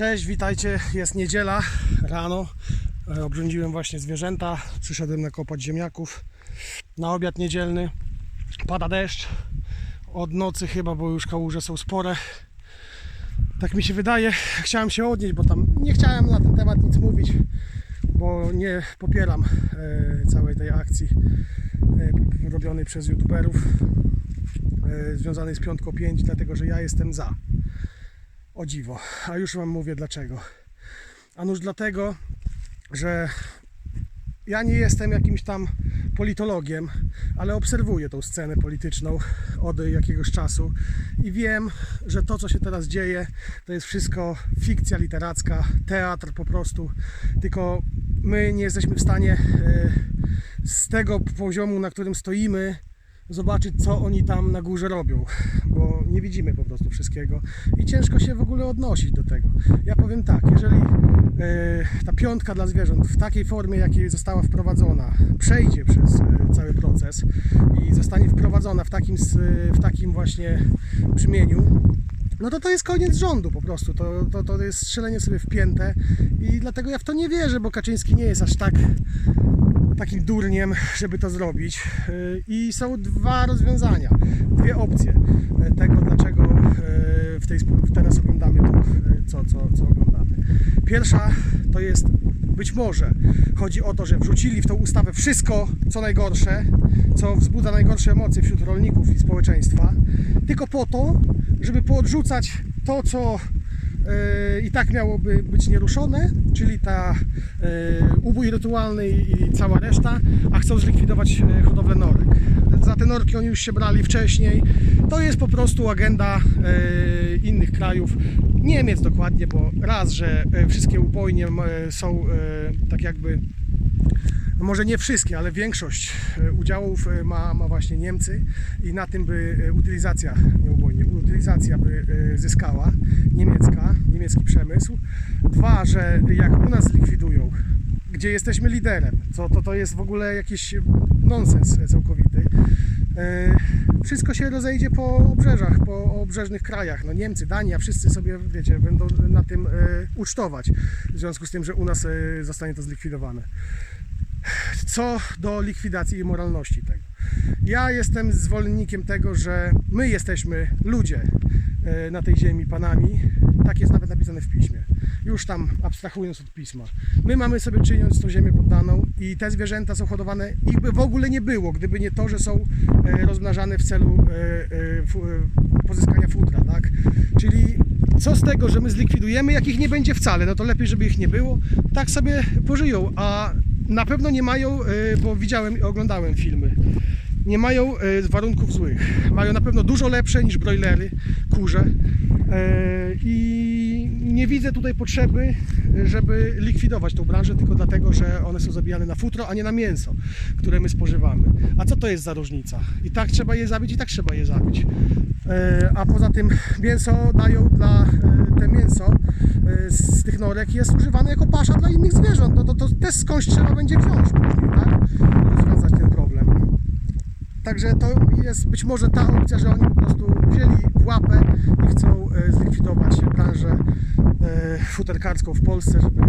Cześć, witajcie. Jest niedziela rano. E, Obrządziłem właśnie zwierzęta. Przyszedłem nakopać ziemniaków. Na obiad niedzielny. Pada deszcz. Od nocy chyba, bo już kałuże są spore. Tak mi się wydaje. Chciałem się odnieść, bo tam nie chciałem na ten temat nic mówić, bo nie popieram e, całej tej akcji e, robionej przez youtuberów związanej z piątką 5, dlatego że ja jestem za. O dziwo. A już Wam mówię dlaczego. A nuż dlatego, że ja nie jestem jakimś tam politologiem, ale obserwuję tą scenę polityczną od jakiegoś czasu i wiem, że to, co się teraz dzieje, to jest wszystko fikcja literacka, teatr po prostu. Tylko my nie jesteśmy w stanie e, z tego poziomu, na którym stoimy, zobaczyć, co oni tam na górze robią, bo nie widzimy po prostu wszystkiego i ciężko się w ogóle odnosić do tego. Ja powiem tak, jeżeli e, ta piątka dla zwierząt w takiej formie, jakiej została wprowadzona, przejdzie przez e, cały proces i zostanie wprowadzona w takim, s- w takim właśnie brzmieniu, no to to jest koniec rządu po prostu. To, to, to jest strzelenie sobie w piętę i dlatego ja w to nie wierzę, bo Kaczyński nie jest aż tak takim durniem, żeby to zrobić. Yy, I są dwa rozwiązania, dwie opcje yy, tego, dlaczego yy, w tej, teraz oglądamy to, co, co, co oglądamy. Pierwsza to jest być może chodzi o to, że wrzucili w tą ustawę wszystko, co najgorsze, co wzbudza najgorsze emocje wśród rolników i społeczeństwa, tylko po to, żeby poodrzucać to, co i tak miałoby być nieruszone, czyli ta yy, ubój rytualny i cała reszta, a chcą zlikwidować yy, hodowlę norek. Za te norki oni już się brali wcześniej. To jest po prostu agenda innych krajów, Niemiec dokładnie, bo raz, że wszystkie ubojnie są tak jakby no może nie wszystkie, ale większość e, udziałów e, ma, ma właśnie Niemcy i na tym by e, utylizacja, nie utylizacja by e, zyskała niemiecka, niemiecki przemysł. Dwa, że jak u nas zlikwidują, gdzie jesteśmy liderem, co to, to jest w ogóle jakiś nonsens całkowity. E, Wszystko się rozejdzie po obrzeżach, po obrzeżnych krajach. No Niemcy, Dania, wszyscy sobie, wiecie, będą na tym e, ucztować, w związku z tym, że u nas zostanie to zlikwidowane co do likwidacji i moralności tego. Ja jestem zwolennikiem tego, że my jesteśmy ludzie e, na tej ziemi panami. Tak jest nawet napisane w piśmie. Już tam abstrahując od pisma. My mamy sobie czyniąc tą ziemię poddaną i te zwierzęta są hodowane. Ich by w ogóle nie było, gdyby nie to, że są e, rozmnażane w celu e, pozyskania futra, tak? Czyli co z tego, że my zlikwidujemy, jak ich nie będzie wcale, no to lepiej, żeby ich nie było. Tak sobie pożyją, a na pewno nie mają, y, bo widziałem i oglądałem filmy, nie mają y, warunków złych. Mają na pewno dużo lepsze niż broilery, kurze. Y, I nie widzę tutaj potrzeby, żeby likwidować tą branżę tylko dlatego, że one są zabijane na futro, a nie na mięso, które my spożywamy. A co to jest za różnica? I tak trzeba je zabić, i tak trzeba je zabić. E, A poza tym mięso dają dla e, te mięso e, z tych norek jest używane jako pasza dla innych zwierząt. No to, to też skądś trzeba będzie wziąć później, tak? Rozwiązać ten problem. Także to jest być może ta opcja, że oni po prostu wzięli w łapę i chcą e, zlikwidować branżę e, futerkarską w Polsce, żeby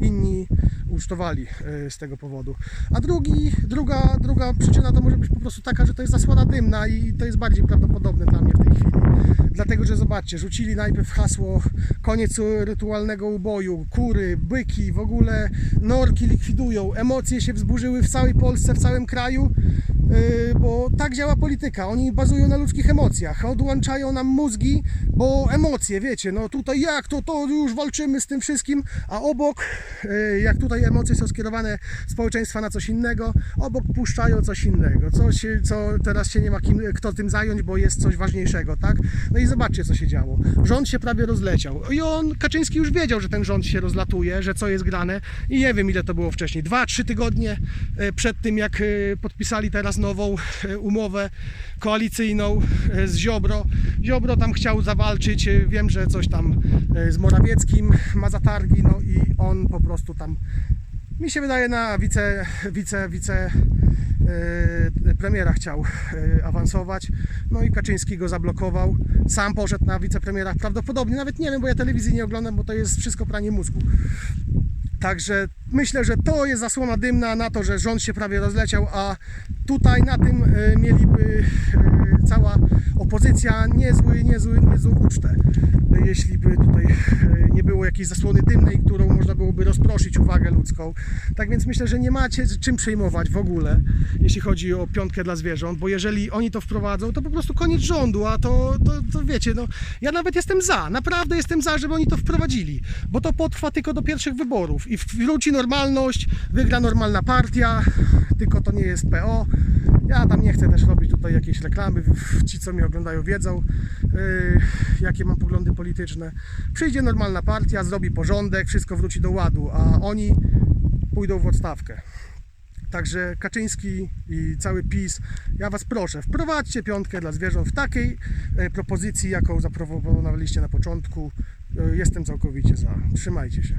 inni ucztowali e, z tego powodu. A drugi, druga, druga przyczyna to może być po prostu taka, że to jest zasłona dymna i to jest bardziej prawdopodobne dla mnie w tej chwili. Dlatego, że zobaczcie, rzucili najpierw hasło koniec rytualnego uboju, kury, byki, w ogóle norki likwidują, emocje się wzburzyły w całej Polsce, w całym kraju, bo tak działa polityka. Oni bazują na ludzkich emocjach, odłączają nam mózgi, bo emocje, wiecie, no tutaj jak, to, to już walczymy z tym wszystkim, a obok, yy, jak tutaj emocje są skierowane społeczeństwa na coś innego, obok puszczają coś innego, coś, co teraz się nie ma kim, kto tym zająć, bo jest coś ważniejszego, tak? No i zobaczcie, co się działo. Rząd się prawie rozleciał. I on, Kaczyński już wiedział, że ten rząd się rozlatuje, że co jest grane i nie wiem, ile to było wcześniej. Dwa, trzy tygodnie e, przed tym, jak podpisali teraz nową e, umowę koalicyjną e, z Ziobro. Ziobro tam chciał zawalczyć, e, wiem, że coś tam z Morawieckim ma zatargi, no i on po prostu tam Mi się wydaje na wice, wice, wice premiera chciał awansować. No i Kaczyński go zablokował. Sam poszedł na wicepremiera. Prawdopodobnie, nawet nie wiem, bo ja telewizji nie oglądam, bo to jest wszystko pranie mózgu. Także myślę, że to jest zasłona dymna na to, że rząd się prawie rozleciał, a tutaj na tym e, mieliby e, cała opozycja niezły, niezły, niezłą ucztę. Jeśli by tutaj e, nie było jakiejś zasłony dymnej, którą można rozproszyć uwagę ludzką. Tak więc myślę, że nie macie czym przejmować w ogóle, jeśli chodzi o piątkę dla zwierząt, bo jeżeli oni to wprowadzą, to po prostu koniec rządu, a to, to, to wiecie, no ja nawet jestem za, naprawdę jestem za, żeby oni to wprowadzili, bo to potrwa tylko do pierwszych wyborów i wróci normalność, wygra normalna partia, tylko to nie jest PO. Ja tam nie chcę też robić tutaj jakiejś reklamy, ci co mnie oglądają wiedzą, yy, jakie mam poglądy polityczne. Przyjdzie normalna partia, zrobi porządek, wszystko wróci do ładu, a oni pójdą w odstawkę. Także Kaczyński i cały PiS, ja Was proszę, wprowadźcie piątkę dla zwierząt w takiej e, propozycji, jaką zaproponowaliście na początku. E, Jestem całkowicie za. Trzymajcie się.